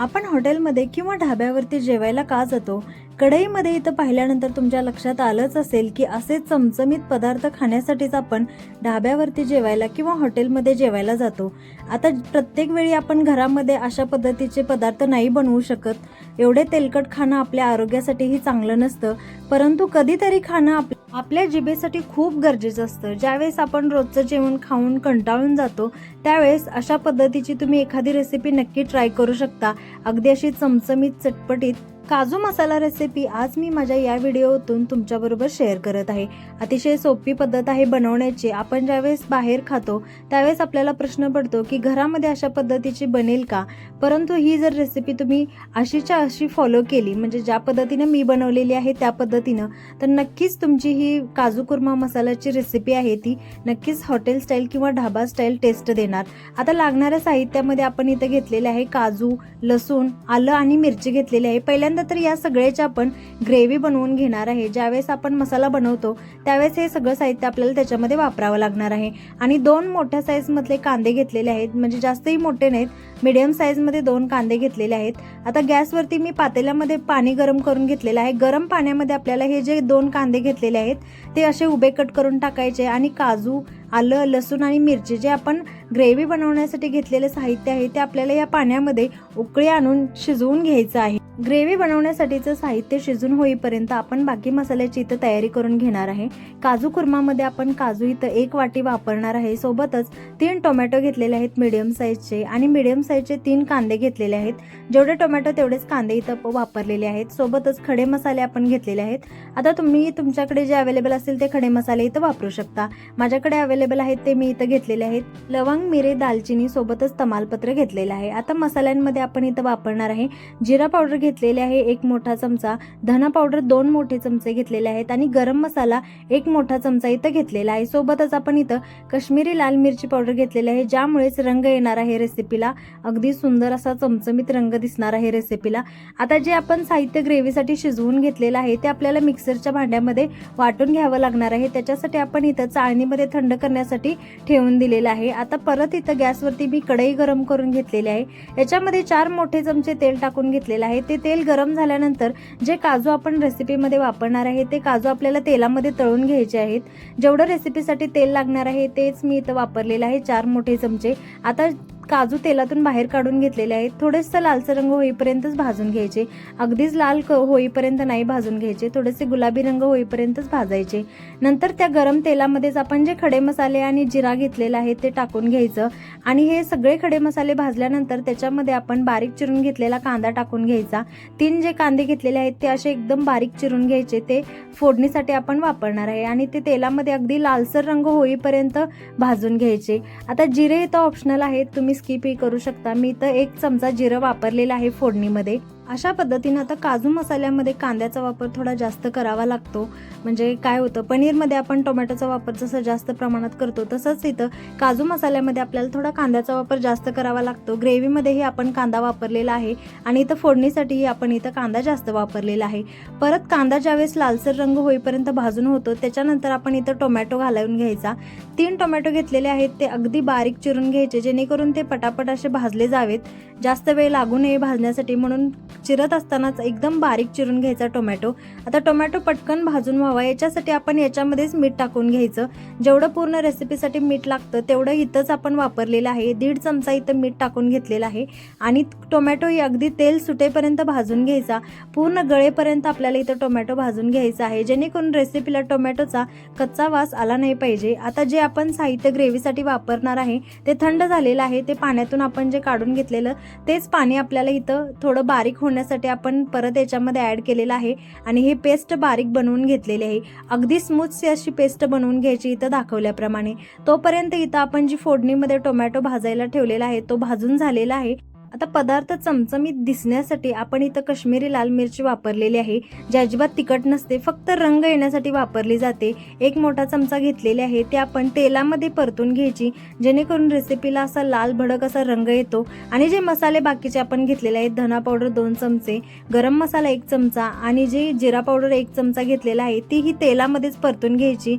आपण हॉटेलमध्ये किंवा ढाब्यावरती जेवायला का जातो? कढईमध्ये इथं पाहिल्यानंतर तुमच्या लक्षात आलंच असेल की असे चमचमीत पदार्थ खाण्यासाठीच आपण ढाब्यावरती जेवायला किंवा हॉटेलमध्ये जेवायला जातो. आता प्रत्येक वेळी आपण घरामध्ये अशा पद्धतीचे पदार्थ नाही बनवू शकत. एवढे तेलकट खाणं आपल्या आरोग्यासाठीही चांगलं नसतं. परंतु कधीतरी खाणं आप आपल्या जिभेसाठी खूप गरजेचं असतं. ज्यावेळेस आपण रोजचं जेवण खाऊन कंटाळून जातो त्यावेळेस अशा पद्धतीची तुम्ही एखादी रेसिपी नक्की ट्राय करू शकता. अगदी अशी चमचमीत चटपटीत काजू मसाला रेसिपी आज मी माझ्या या व्हिडिओतून तुमच्याबरोबर शेअर करत आहे. अतिशय सोपी पद्धत आहे बनवण्याची. आपण ज्यावेळेस बाहेर खातो त्यावेळेस आपल्याला प्रश्न पडतो की घरामध्ये अशा पद्धतीची बनेल का? परंतु ही जर रेसिपी तुम्ही अशीच्या अशी फॉलो केली म्हणजे ज्या पद्धतीनं मी बनवलेली आहे त्या पद्धतीनं तर नक्कीच तुमची ही काजू कुर्मा मसाल्याची रेसिपी आहे ती नक्कीच हॉटेल स्टाईल किंवा ढाबा स्टाईल टेस्ट देणार. आता लागणाऱ्या साहित्यामध्ये आपण इथं घेतलेले आहे काजू लसूण आलं आणि मिरची घेतलेली आहे. पहिल्यांदा तर या सगळ्याची आपण ग्रेव्ही बनवून घेणार आहे. ज्यावेळेस आपण मसाला बनवतो त्यावेळेस हे सगळं साहित्य आपल्याला त्याच्यामध्ये वापरावं लागणार आहे. आणि दोन मोठ्या साईजमधले कांदे घेतलेले आहेत. म्हणजे जास्तही मोठे नाहीत मिडियम साईजमध्ये दोन कांदे घेतलेले आहेत. आता गॅसवरती मी पातेल्यामध्ये पाणी गरम करून घेतलेलं आहे. गरम पाण्यामध्ये आपल्याला हे जे दोन कांदे घेतलेले आहेत ते असे उभे कट करून टाकायचे आणि काजू आलं लसूण आणि मिरची जे आपण ग्रेव्ही बनवण्यासाठी घेतलेले साहित्य आहे ते आपल्याला या पाण्यामध्ये उकळी आणून शिजवून घ्यायचं आहे. ग्रेव्ही बनवण्यासाठीचं साहित्य शिजून होईपर्यंत आपण बाकी मसाल्याची इथं तयारी करून घेणार आहे. काजू कुर्मामध्ये आपण काजू इथं एक वाटी वापरणार आहे. सोबतच तीन टोमॅटो घेतलेले आहेत मिडियम साईजचे आणि मिडियम साईजचे तीन कांदे घेतलेले आहेत. जेवढे टोमॅटो तेवढेच कांदे इथं वापरलेले आहेत. सोबतच खडे मसाले आपण घेतलेले आहेत. आता तुम्ही तुमच्याकडे जे अवेलेबल असतील ते खडे मसाले इथं वापरू शकता. माझ्याकडे अवेलेबल आहेत ते मी इथं घेतलेले आहेत. लवंग मिरे दालचिनी सोबतच तमालपत्र घेतलेलं आहे. आता मसाल्यांमध्ये आपण इथं वापरणार आहे. जिरा पावडर घेतलेले आहे एक मोठा चमचा. धना पावडर दोन मोठे चमचे घेतलेले आहेत आणि गरम मसाला एक मोठा चमचा इथं घेतलेला आहे. सोबतच आपण इथं कश्मीरी लाल मिरची पावडर घेतलेली आहे ज्यामुळेच रंग येणार आहे रेसिपीला अगदी सुंदर असा चमचमीत रंग दिसणार आहे रेसिपीला आता जे आपण साहित्य ग्रेव्हीसाठी शिजवून घेतलेलं आहे ते आपल्याला मिक्सरच्या भांड्यामध्ये वाटून घ्यावं लागणार आहे. त्याच्यासाठी आपण इथं चाळणीमध्ये थंड करण्यासाठी ठेवून दिलेलं आहे. आता परत इथं गॅसवरती मी कढई गरम करून घेतलेली आहे. याच्यामध्ये चार मोठे चमचे तेल टाकून घेतलेलं आहे. ते तेल गरम झाल्यानंतर जे काजू आपण रेसिपीमध्ये वापरणार आहे ते काजू आपल्याला तेलामध्ये तळून घ्यायचे आहेत. जेवढं रेसिपीसाठी तेल लागणार आहे तेच मी इथं वापरलेलं आहे चार मोठे चमचे. आता काजू तेलातून बाहेर काढून घेतलेले आहेत. थोडेसे लालसर रंग होईपर्यंतच भाजून घ्यायचे. अगदीच लाल क- होईपर्यंत नाही भाजून घ्यायचे. थोडेसे गुलाबी रंग होईपर्यंतच भाजायचे. नंतर त्या गरम तेलामध्येच आपण जे खडे मसाले आणि जिरा घेतलेला आहे ते टाकून घ्यायचं. आणि हे सगळे खडे मसाले भाजल्यानंतर त्याच्यामध्ये आपण बारीक चिरून घेतलेला कांदा टाकून घ्यायचा. तीन जे कांदे घेतलेले आहेत ते असे एकदम बारीक चिरून घ्यायचे. ते फोडणीसाठी आपण वापरणार आहे. आणि ते तेलामध्ये अगदी लालसर रंग होईपर्यंत भाजून घ्यायचे. आता जिरे इथं ऑप्शनल आहेत. तुम्ही स्किपही करू शकता. मी तर एक चमचा जिरं वापरलेला आहे फोडणीमध्ये. अशा पद्धतीनं आता काजू मसाल्यामध्ये कांद्याचा वापर थोडा जास्त करावा लागतो. म्हणजे काय होतं पनीरमध्ये आपण टोमॅटोचा वापर जसं जास्त प्रमाणात करतो तसंच इथं काजू मसाल्यामध्ये आपल्याला थोडा कांद्याचा वापर जास्त करावा लागतो. ग्रेव्हीमध्येही आपण कांदा वापरलेला आहे आणि इथं फोडणीसाठीही आपण इथं कांदा जास्त वापरलेला आहे. परत कांदा ज्यावेळेस लालसर रंग होईपर्यंत भाजून होतो त्याच्यानंतर आपण इथं टोमॅटो घालून घ्यायचा. तीन टोमॅटो घेतलेले आहेत ते अगदी बारीक चिरून घ्यायचे जेणेकरून ते पटापट असे भाजले जावेत. जास्त वेळ लागू नये भाजण्यासाठी म्हणून चिरत असतानाच एकदम बारीक चिरून घ्यायचा टोमॅटो. आता टोमॅटो पटकन भाजून व्हावा. याच्यासाठी आपण याच्यामध्येच मीठ टाकून घ्यायचं. जेवढं पूर्ण रेसिपीसाठी मीठ लागतं तेवढं इथंच आपण वापरलेलं आहे. दीड चमचा इथं मीठ टाकून घेतलेलं आहे. आणि टोमॅटो ही अगदी तेल सुटेपर्यंत भाजून घ्यायचा. पूर्ण गळेपर्यंत आपल्याला इथं टोमॅटो भाजून घ्यायचा आहे. जेणेकरून रेसिपीला टोमॅटोचा कच्चा वास आला नाही पाहिजे. आता जे आपण साहित्य ग्रेव्हीसाठी वापरणार आहे ते थंड झालेलं आहे. ते पाण्यातून आपण जे काढून घेतलेलं तेच पाणी आपल्याला इथं थोडं बारीक होण्यासाठी आपण परत याच्यामध्ये ॲड केलेलं आहे. आणि हे पेस्ट बारीक बनवून घेतलेली आहे. अगदी स्मूथची अशी पेस्ट बनवून घ्यायची इथं दाखवल्याप्रमाणे. तोपर्यंत इथं आपण जी फोडणीमध्ये टोमॅटो भाजायला ठेवलेला आहे तो भाजून झालेला आहे. आता पदार्थ चमचमीत दिसण्यासाठी आपण इथं कश्मीरी लाल मिरची वापरलेली आहे जी अजिबात तिखट नसते फक्त रंग येण्यासाठी वापरली जाते. एक मोठा चमचा घेतलेले आहे ते आपण तेलामध्ये परतून घ्यायची जेणेकरून रेसिपीला असा लाल भडक असा रंग येतो. आणि जे मसाले बाकीचे आपण घेतलेले आहेत धना पावडर दोन चमचे गरम मसाला एक चमचा आणि जे जिरा पावडर एक चमचा घेतलेला आहे ती ही तेलामध्येच परतून घ्यायची.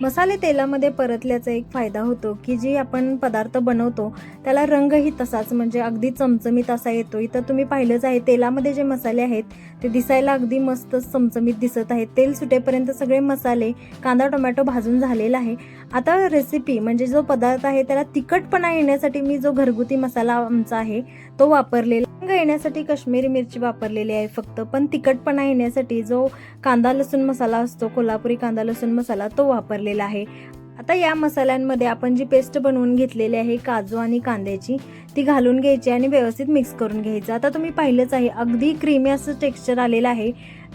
मसाले तेलामध्ये परतल्याचा एक फायदा होतो की जी आपण पदार्थ बनवतो त्याला रंगही तसाच म्हणजे अगदी चमचमीत असा येतो. इथं तुम्ही पाहिलंच आहे तेलामध्ये जे मसाले आहेत ते दिसायला अगदी मस्त चमचमीत दिसत आहेत. तेल सुटेपर्यंत सगळे मसाले कांदा टोमॅटो भाजून झालेला आहे. आता रेसिपी म्हणजे जो पदार्थ आहे त्याला तिखटपणा येण्यासाठी मी जो घरगुती मसाला आमचा आहे तो वापरलेला रंग येण्यासाठी काश्मीरी मिरची वापरलेली आहे फक्त. पण तिखटपणा येण्यासाठी जो कांदा लसूण मसाला असतो कोल्हापुरी कांदा लसूण मसाला तो वापरलेला आहे. आता या मसाल्यांमध्ये आपण जी पेस्ट बनवून घेतलेली आहे काजू आणि कांद्याची ती घालून घ्यायची आणि व्यवस्थित मिक्स करून घ्यायचं. आता तुम्ही पाहिलंच आहे अगदी क्रीमी असं टेक्स्चर आलेलं आहे.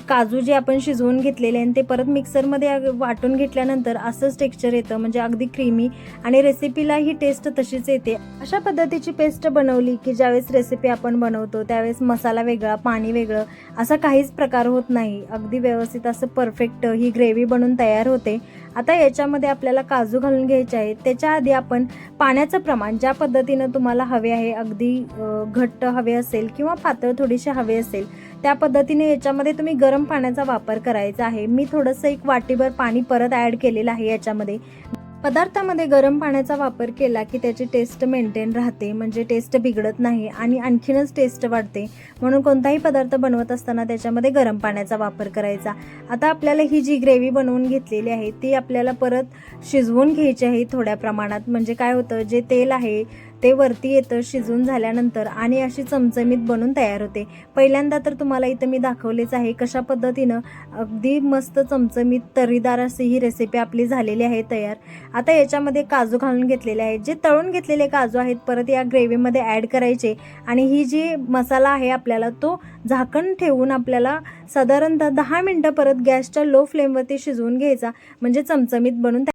काजू जे आपण शिजवून घेतलेले आहे ते परत मिक्सरमध्ये वाटून घेतल्यानंतर असंच टेक्स्चर येतं म्हणजे अगदी क्रीमी आणि रेसिपीला ही टेस्ट तशीच येते. अशा पद्धतीची पेस्ट बनवली की ज्यावेळेस रेसिपी आपण बनवतो त्यावेळेस मसाला वेगळा पाणी वेगळं असा काहीच प्रकार होत नाही. अगदी व्यवस्थित असं परफेक्ट ही ग्रेव्ही बनून तयार होते. आता याच्यामध्ये आपल्याला काजू घालून घ्यायचे आहेत. त्याच्या आधी आपण पाण्याचं प्रमाण ज्या पद्धतीनं तुम्हाला हवे आहे अगदी घट्ट हवे असेल किंवा पातळ थोडीशी हवे असेल त्या पद्धतीने याच्यामध्ये तुम्ही गरम पाण्याचा वापर करायचा आहे. मी थोडंसं एक वाटीभर पाणी परत ॲड केलेलं आहे याच्यामध्ये. पदार्थामध्ये गरम पाण्याचा वापर केला की त्याची टेस्ट मेंटेन राहते म्हणजे टेस्ट बिघडत नाही आणि आणखीनच टेस्ट वाढते. म्हणून कोणताही पदार्थ बनवत असताना त्याच्यामध्ये गरम पाण्याचा वापर करायचा. आता आपल्याला ही जी ग्रेव्ही बनवून घेतलेली आहे ती आपल्याला परत शिजवून घ्यायची आहे थोड्या प्रमाणात. म्हणजे काय होतं जे तेल आहे ते वरती येतं शिजून झाल्यानंतर आणि अशी चमचमीत बनून तयार होते. पहिल्यांदा तर तुम्हाला इथं मी दाखवलेच आहे कशा पद्धतीनं अगदी मस्त चमचमीत तरीदार अशी ही रेसिपी आपली झालेली आहे तयार. आता याच्यामध्ये काजू घालून घेतलेले आहेत. जे तळून घेतलेले काजू आहेत परत या ग्रेव्हीमध्ये ॲड करायचे. आणि ही जी मसाला आहे आपल्याला तो झाकण ठेवून आपल्याला साधारणतः दहा मिनटं परत गॅसच्या लो फ्लेमवरती शिजवून घ्यायचा. म्हणजे चमचमीत बनून